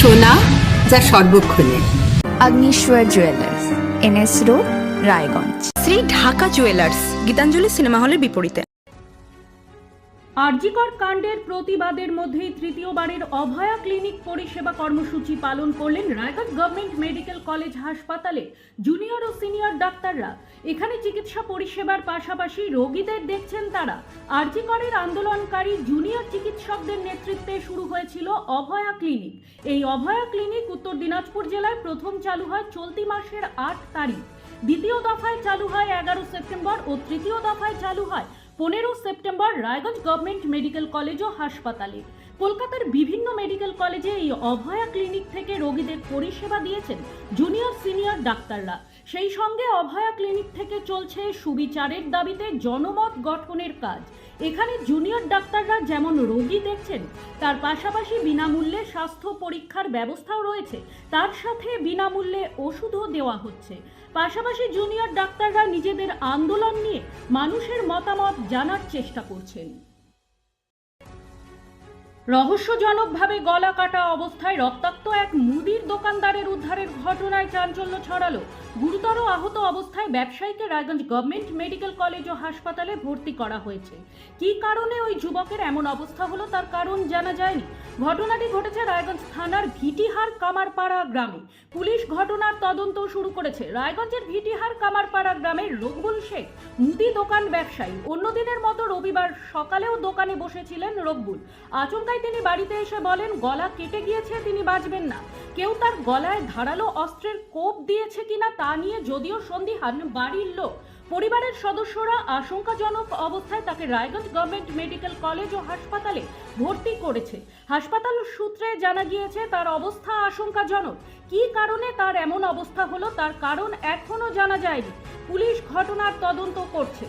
সোনা যা সর্বক্ষণে। Agnishwar jewellers NS road Raiganj. Shri Dhaka jewellers Gitanjali cinema হলের বিপরীতে। আরজিকর কাণ্ডের প্রতিবাদের মধ্যেই তৃতীয়বারের অভয়া ক্লিনিক পরিষেবা কর্মসূচি পালন করলেন রায়গঞ্জ গভর্নমেন্ট মেডিকেল কলেজ হাসপাতালে জুনিয়র ও সিনিয়র ডাক্তাররা। এখানে চিকিৎসা পরিষেবার পাশাপাশি রোগীদের দেখছেন তারা। আরজিকরের আন্দোলনকারী জুনিয়র চিকিৎসকদের নেতৃত্বে শুরু হয়েছিল অভয়া ক্লিনিক। এই অভয়া ক্লিনিক উত্তর দিনাজপুর জেলায় প্রথম চালু হয় চলতি মাসের আট তারিখ। দ্বিতীয় দফায় চালু হয় এগারো সেপ্টেম্বর ও তৃতীয় দফায় চালু হয় পনেরো September Raiganj government medical college ও হাসপাতালে। কলকাতার বিভিন্ন মেডিকেল কলেজে এই অভয়া ক্লিনিক থেকে রোগীদের পরিষেবা দিয়েছেন জুনিয়র সিনিয়র ডাক্তাররা। সেই সঙ্গে অভয়া ক্লিনিক থেকে চলছে সুবিচারের দাবিতে জনমত গঠনের কাজ। এখানে জুনিয়র ডাক্তাররা যেমন রোগী দেখছেন, তার পাশাপাশি বিনামূল্যে স্বাস্থ্য পরীক্ষার ব্যবস্থাও রয়েছে। তার সাথে বিনামূল্যে ওষুধও দেওয়া হচ্ছে। পাশাপাশি জুনিয়র ডাক্তাররা নিজেদের আন্দোলন নিয়ে মানুষের মতামত জানার চেষ্টা করছেন। রহস্যজনকভাবে গলা কাটা অবস্থায় রক্তাক্ত এক মুদির দোকানদারের উদ্ধারের ঘটনায় চাঞ্চল্য ছড়ালো গুরুতর আহত অবস্থায় ব্যবসায়ীকে রায়গঞ্জ গভর্নমেন্ট মেডিকেল কলেজ ও হাসপাতালে ভর্তি করা হয়েছে। কী কারণে ওই যুবকের এমন অবস্থা হলো তার কারণ জানা যায়নি। ঘটনাটি ঘটেছে রায়গঞ্জ থানার ভিটিহার কামারপাড়া গ্রামে। পুলিশ ঘটনার তদন্ত শুরু করেছে। রায়গঞ্জের ভিটিহার কামারপাড়া গ্রামের রকবুল শেখ, মুদি দোকান ব্যবসায়ী। অন্যদিনের মতো রবিবার সকালেও দোকানে বসেছিলেন রকবুল আচমকাই তিনি বাড়িতে এসে বলেন, গলা কেটে গিয়েছে, তিনি বাঁচবেন না। কেউ তার গলায় ধারালো অস্ত্রের কোপ দিয়েছে কিনা তা নিয়ে যদিও সন্দিহান বাড়ির লোক। পরিবারের সদস্যরা আশঙ্কাজনক অবস্থায় তাকে রায়গঞ্জ গভর্নমেন্ট মেডিকেল কলেজ ও হাসপাতালে ভর্তি করেছে। হাসপাতাল সূত্রে জানা গিয়েছে, তার অবস্থা আশঙ্কাজনক। কি কারণে তার এমন অবস্থা হলো, তার কারণ এখনও জানা যায়নি। পুলিশ ঘটনার তদন্ত করছে।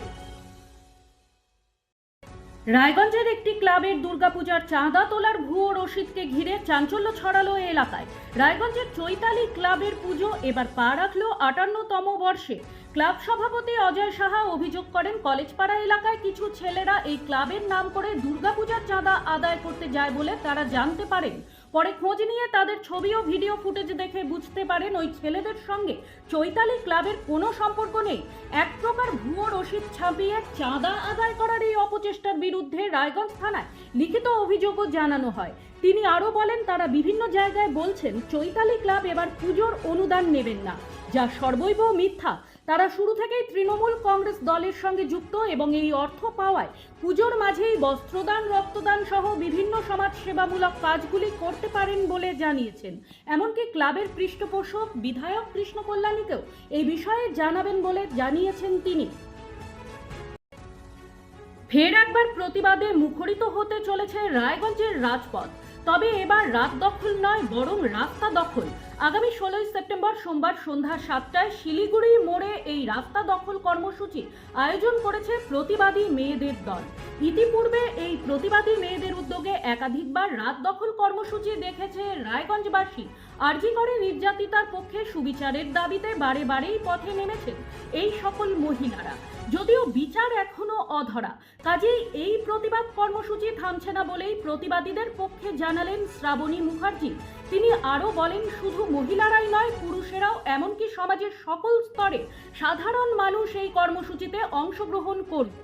রায়গঞ্জের একটি ক্লাবের দুর্গাপূজার চাঁদা তোলার ভুয়ো রশিদকে ঘিরে চাঞ্চল্য ছড়ালো এলাকায়। রায়গঞ্জের চৈতালি ক্লাবের পুজো এবার পা রাখল আটান্নতম বর্ষে। ক্লাব সভাপতি অজয় সাহা অভিযোগ করেন, কলেজপাড়া এলাকায় কিছু ছেলেরা এই ক্লাবের নাম করে দুর্গাপূজার চাঁদা আদায় করতে যায় বলে তারা জানতে পারেন। পরে খোঁজ নিয়ে তাদের ছবি ও ভিডিও ফুটেজ দেখে বুঝতে পারেন ওই ছেলেদের সঙ্গে চৈতালি ক্লাবের কোনো সম্পর্ক নেই। এক প্রকার ভুয়ো রসিদ ছাপিয়ে চাঁদা আদায় করার এই অপচেষ্টার বিরুদ্ধে রায়গঞ্জ থানায় লিখিত অভিযোগও জানানো হয়। তিনি আরও বলেন, তারা বিভিন্ন জায়গায় বলছেন, চৈতালি ক্লাব এবার পুজোর অনুদান নেবেন না। যা সর্বৈব মিথ্যা। তারা শুরু থেকেই তৃণমূল কংগ্রেস দলের সঙ্গে যুক্ত এবং এই অর্থ পাওয়ায় পুজোর মাঝেই বস্ত্রদান, রক্তদান সহ বিভিন্ন সমাজ সেবামূলক কাজগুলি করতে পারেন বলে জানিয়েছেন। এমনকি ক্লাবের পৃষ্ঠপোষক বিধায়ক কৃষ্ণ কল্যাণীকেও এই বিষয়ে জানাবেন বলে জানিয়েছেন তিনি। ফের একবার প্রতিবাদে মুখরিত হতে চলেছে রায়গঞ্জের রাজপথ। তবে এবার রাত দখল নয়, বরং রাস্তা দখল। আগামী ষোলোই সেপ্টেম্বর সোমবার সন্ধ্যা সাতটায় শিলিগুড়ি মোড়ে এই রাস্তা দখল কর্মসূচি আয়োজন করেছে প্রতিবাদী মেয়েদের দল। ইতিপূর্বে এই প্রতিবাদী মেয়েদের উদ্যোগে একাধিকবার রাত দখল কর্মসূচি দেখেছে রায়গঞ্জবাসী। আরজি করে নির্যাতিতার পক্ষে সুবিচারের দাবিতে বারে বারেই পথে নেমেছেন এই সকল মহিলারা। যদিও বিচার এখনও অধরা, কাজেই এই প্রতিবাদ কর্মসূচি থামছে না বলেই প্রতিবাদীদের পক্ষে জানালেন শ্রাবণী মুখার্জি। তিনি আরও বলেন, শুধু মহিলারাই নয়, পুরুষেরাও, এমনকি সমাজের সকল স্তরে সাধারণ মানুষ এই কর্মসূচিতে অংশগ্রহণ করবে।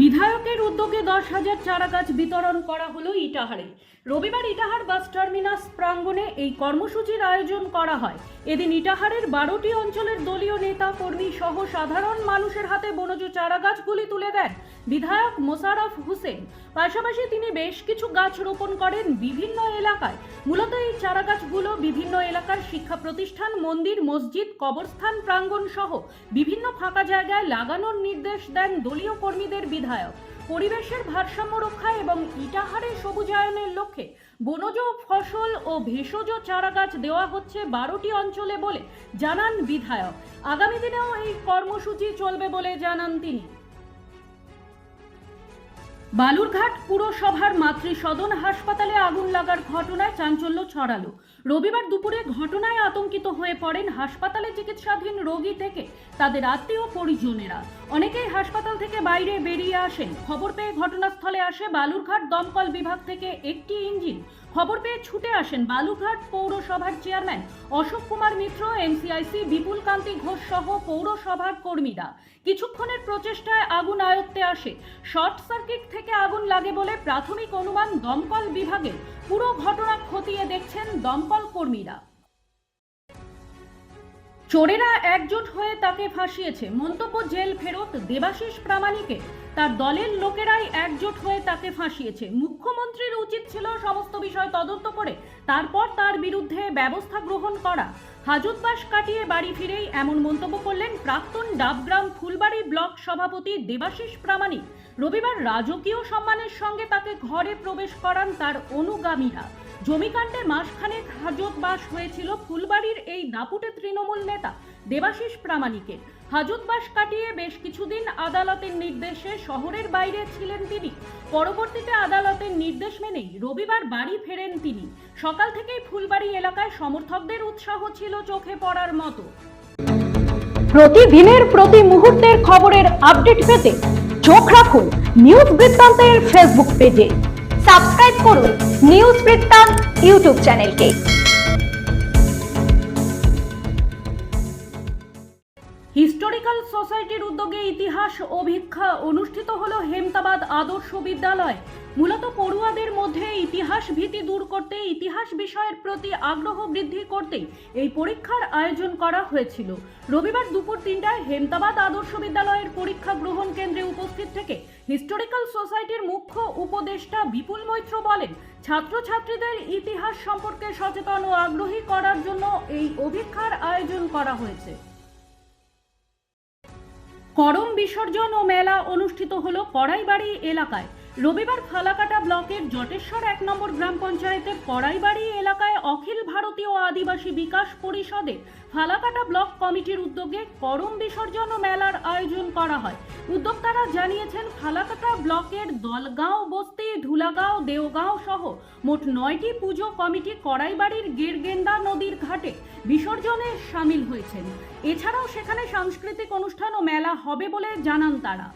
বিধায়কের উদ্যোগে দশ হাজার চারা গাছ বিতরণ করা হলো ইটাহারে। রবিবার ইটাহার বাস টার্মিনাস প্রাঙ্গণে এই কর্মসূচির আয়োজন করা হয়। এদিন ইটাহারের বারোটি অঞ্চলের দলীয় নেতা, কর্মী সহ সাধারণ মানুষের হাতে বনজ চারা গাছগুলি তুলে দেন। বিধায়ক মোশারফ হোসেন। পাশাপাশি তিনি বেশ কিছু গাছ রোপণ করেন বিভিন্ন এলাকায়। মূলত এই চারা গাছগুলো বিভিন্ন এলাকার শিক্ষা প্রতিষ্ঠান, মন্দির, মসজিদ, কবরস্থান, প্রাঙ্গণ সহ বিভিন্ন ফাঁকা জায়গায় লাগানোর নির্দেশ দেন দলীয় কর্মীদের বিধায়ক। পরিবেশের ভারসাম্য রক্ষা এবং ইটাহারে সবুজায়নের লক্ষ্যে বনজ ফসল ও ভেষজ চারাগাছ দেওয়া হচ্ছে বারোটি অঞ্চলে বলে জানান বিধায়ক। আগামী দিনেও এই কর্মসূচি চলবে বলে জানান তিনি। বালুরঘাট পুরসভার মাতৃসদন হাসপাতালে আগুন লাগার ঘটনায় চাঞ্চল্য ছড়ালো। রবিবার দুপুরে ঘটনায় আতঙ্কিত হয়ে পড়েন হাসপাতালে চিকিৎসাধীন রোগী থেকে তাদের আত্মীয় পরিজনেরা। অনেকেই হাসপাতাল থেকে বাইরে বেরিয়ে আসেন। খবর পেয়ে ঘটনাস্থলে আসে বালুরঘাট দমকল বিভাগ থেকে একটি ইঞ্জিন। খবর পেয়ে ছুটে আসেন বালুঘাট পৌরসভার চেয়ারম্যান অশোক কুমার মিত্র এমসিআইসি বিপুল কান্তি ঘোষ সহ পৌরসভার কর্মীরা। কিছুক্ষণের প্রচেষ্টায় আগুন আয়ত্তে আসে। শর্ট সার্কিট থেকে আগুন লাগে বলে প্রাথমিক অনুমান দমকল বিভাগের পুরো ঘটনা খতিয়ে দেখছেন দমকল কর্মীরা। চোরেরা একজোট হয়ে তাকে ফাঁসিয়েছে। মন্তব্য জেল ফেরত দেবাশিস প্রামাণিকে তার দলের লোকেরাই একজোট হয়ে তাকে ফাঁসিয়েছে। মুখ্যমন্ত্রীর উচিত ছিল সমস্ত বিষয় তদন্ত করে তারপর তার বিরুদ্ধে ব্যবস্থা গ্রহণ করা। হাজতবাস কাটিয়ে বাড়ি ফিরেই এমন মন্তব্য করলেন প্রাক্তন ডাবগ্রাম ফুলবাড়ি ব্লক সভাপতি দেবাশিস প্রামাণিক। রবিবার রাজকীয় সম্মানের সঙ্গে তাকে ঘরে প্রবেশ করান তার অনুগামীরা। জমিকাণ্ডে মাসখানেক হাজতবাস হয়েছিল ফুলবাড়ির এই দাপুটে তৃণমূল নেতা দেবাশিস প্রামাণিকের। হাজতবাস কাটিয়ে বেশ কিছুদিন আদালতের নির্দেশে শহরের বাইরে ছিলেন তিনি। পরবর্তীতে আদালতের নির্দেশ মেনেই রবিবার বাড়ি ফেরেন তিনি। সকাল থেকেই ফুলবাড়ি এলাকায় সমর্থকদের উৎসাহ ছিল চোখে পড়ার মতো। প্রতিদিনের প্রতি মুহূর্তের খবরের আপডেট পেতে চোখ রাখুন নিউজ বৃত্তান্তের ফেসবুক পেজে। সাবস্ক্রাইব করুন নিউজ বৃত্তান্ত ইউটিউব চ্যানেলকে। উদ্যোগে ইতিহাস অভিক্ষা অনুষ্ঠিত হল হেমতাবাদ আদর্শ বিদ্যালয়। মূলত পড়ুয়াদের মধ্যে ইতিহাস ভীতি দূর করতে, ইতিহাস বিষয়ের প্রতি আগ্রহ বৃদ্ধি করতেই এই পরীক্ষার আয়োজন করা হয়েছিল। রবিবার দুপুর তিনটায় হেমতাবাদ আদর্শ বিদ্যালয়ের পরীক্ষা গ্রহণ কেন্দ্রে উপস্থিত থেকে হিস্টোরিক্যাল সোসাইটির মুখ্য উপদেষ্টা বিপুল মৈত্র বলেন, ছাত্রছাত্রীদের ইতিহাস সম্পর্কে সচেতন ও আগ্রহী করার জন্য এই অভিক্ষার আয়োজন করা হয়েছে। করম বিসর্জন ও মেলা অনুষ্ঠিত হলো কড়াইবাড়ি এলাকায়। রবিবার ফালাকাটা ব্লকের জটেশ্বর এক নম্বর গ্রাম পঞ্চায়েতের কড়াইবাড়ি এলাকায় অখিল ভারতীয় আদিবাসী বিকাশ পরিষদে ফালাকাটা ব্লক কমিটির উদ্যোগে করম বিসর্জন মেলার আয়োজন করা হয়। উদ্যোক্তারা জানিয়েছেন, ফালাকাটা ব্লকের দলগাঁও, বস্তি, ধুলাগাঁও, দেওগাঁও সহ মোট নয়টি পুজো কমিটি কড়াইবাড়ির গেরগেন্দা নদীর ঘাটে বিসর্জনে সামিল হয়েছেন। এছাড়াও সেখানে সাংস্কৃতিক অনুষ্ঠান ও মেলা হবে বলে জানান তারা।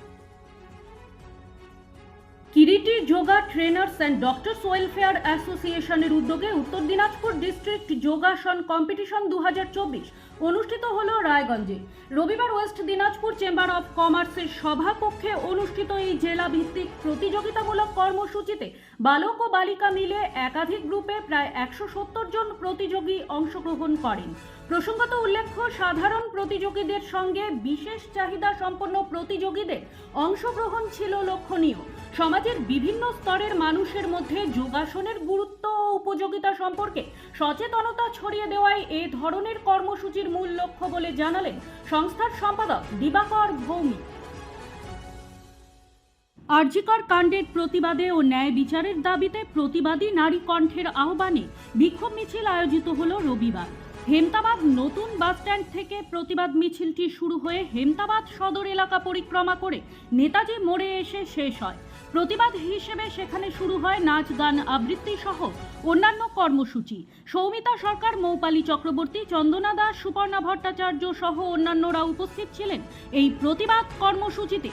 Kiriti yoga trainers and doctors welfare অ্যাসোসিয়েশনের উদ্যোগে উত্তর দিনাজপুর ডিস্ট্রিক্ট যোগাসন কম্পিটিশন দু হাজার চব্বিশ অনুষ্ঠিত হল রায়গঞ্জে। রবিবার ওয়েস্ট দিনাজপুর চেম্বার অফ কমার্সের সভাকক্ষে অনুষ্ঠিত এই জেলা ভিত্তিক প্রতিযোগিতামূলক কর্মসূচিতে বালক ও বালিকা মিলে একাধিক গ্রুপে প্রায় একশো সত্তর জন প্রতিযোগী অংশগ্রহণ করেন। প্রসঙ্গত উল্লেখ্য, সাধারণ প্রতিযোগীদের সঙ্গে বিশেষ চাহিদা সম্পন্ন প্রতিযোগীদের অংশগ্রহণ ছিল লক্ষণীয়। সমাজের বিভিন্ন স্তরের মানুষের মধ্যে যোগাসনের গুরুত্ব ও উপযোগিতা সম্পর্কে সচেতনতা ছড়িয়ে দেওয়াই এ ধরনের কর্মসূচির মূল লক্ষ্য বলে জানালেন সংস্থার সম্পাদক দিবাকর ভৌমিক আরজিকর কাণ্ডের প্রতিবাদে ও ন্যায় বিচারের দাবিতে প্রতিবাদী নারী কণ্ঠের আহ্বানে বিক্ষোভ মিছিল আয়োজিত হল রবিবার। হেমতাবাদ নতুন বাসস্ট্যান্ড থেকে প্রতিবাদ মিছিলটি শুরু হয়ে হেমতাবাদ সদর এলাকা পরিক্রমা করে নেতাজি মোড়ে এসে শেষ হয়। প্রতিবাদ হিসেবে সেখানে শুরু হয় নাচ, গান, আবৃত্তি সহ অন্যান্য কর্মসূচি। সৌমিতা সরকার, মৌপালী চক্রবর্তী, চন্দনা দাস, সুপর্ণা ভট্টাচার্য সহ অন্যান্যরা উপস্থিত ছিলেন। এই প্রতিবাদ কর্মসূচিতে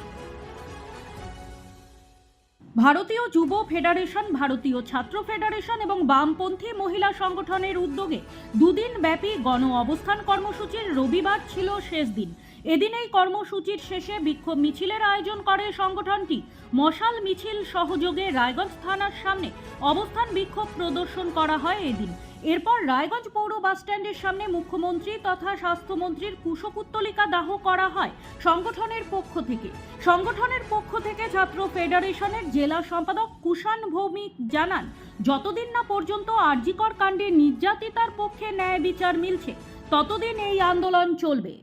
ভারতীয় যুব ফেডারেশন, ভারতীয় ছাত্র ফেডারেশন এবং বামপন্থী মহিলা সংগঠনের উদ্যোগে দুদিন ব্যাপী গণ অবস্থান কর্মসূচির রবিবার ছিল শেষ দিন। এদিন এই কর্মসূচির শেষে বিক্ষোভ মিছিলের আয়োজন করে সংগঠনটি। মশাল মিছিল সহযোগে রায়গঞ্জ থানার সামনে অবস্থান বিক্ষোভ প্রদর্শন করা হয় এদিন। এরপর রায়গঞ্জ পৌর বাসস্ট্যান্ডের সামনে মুখ্যমন্ত্রী তথা স্বাস্থ্যমন্ত্রীর কুশপুত্তলিকা দাহ করা হয় সংগঠনের পক্ষ থেকে। সংগঠনের পক্ষ থেকে ছাত্র ফেডারেশনের জেলা সম্পাদক কুষাণ ভৌমিক জানান, যতদিন না পর্যন্ত আরজিকর কাণ্ডে নির্যাতিতার পক্ষে ন্যায় বিচার মিলছে, ততদিন এই আন্দোলন চলবে।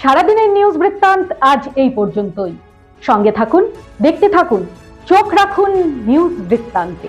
সারাদিনের নিউজ বৃত্তান্ত আজ এই পর্যন্তই। সঙ্গে থাকুন, দেখতে থাকুন, চোখ রাখুন নিউজ বৃত্তান্তে।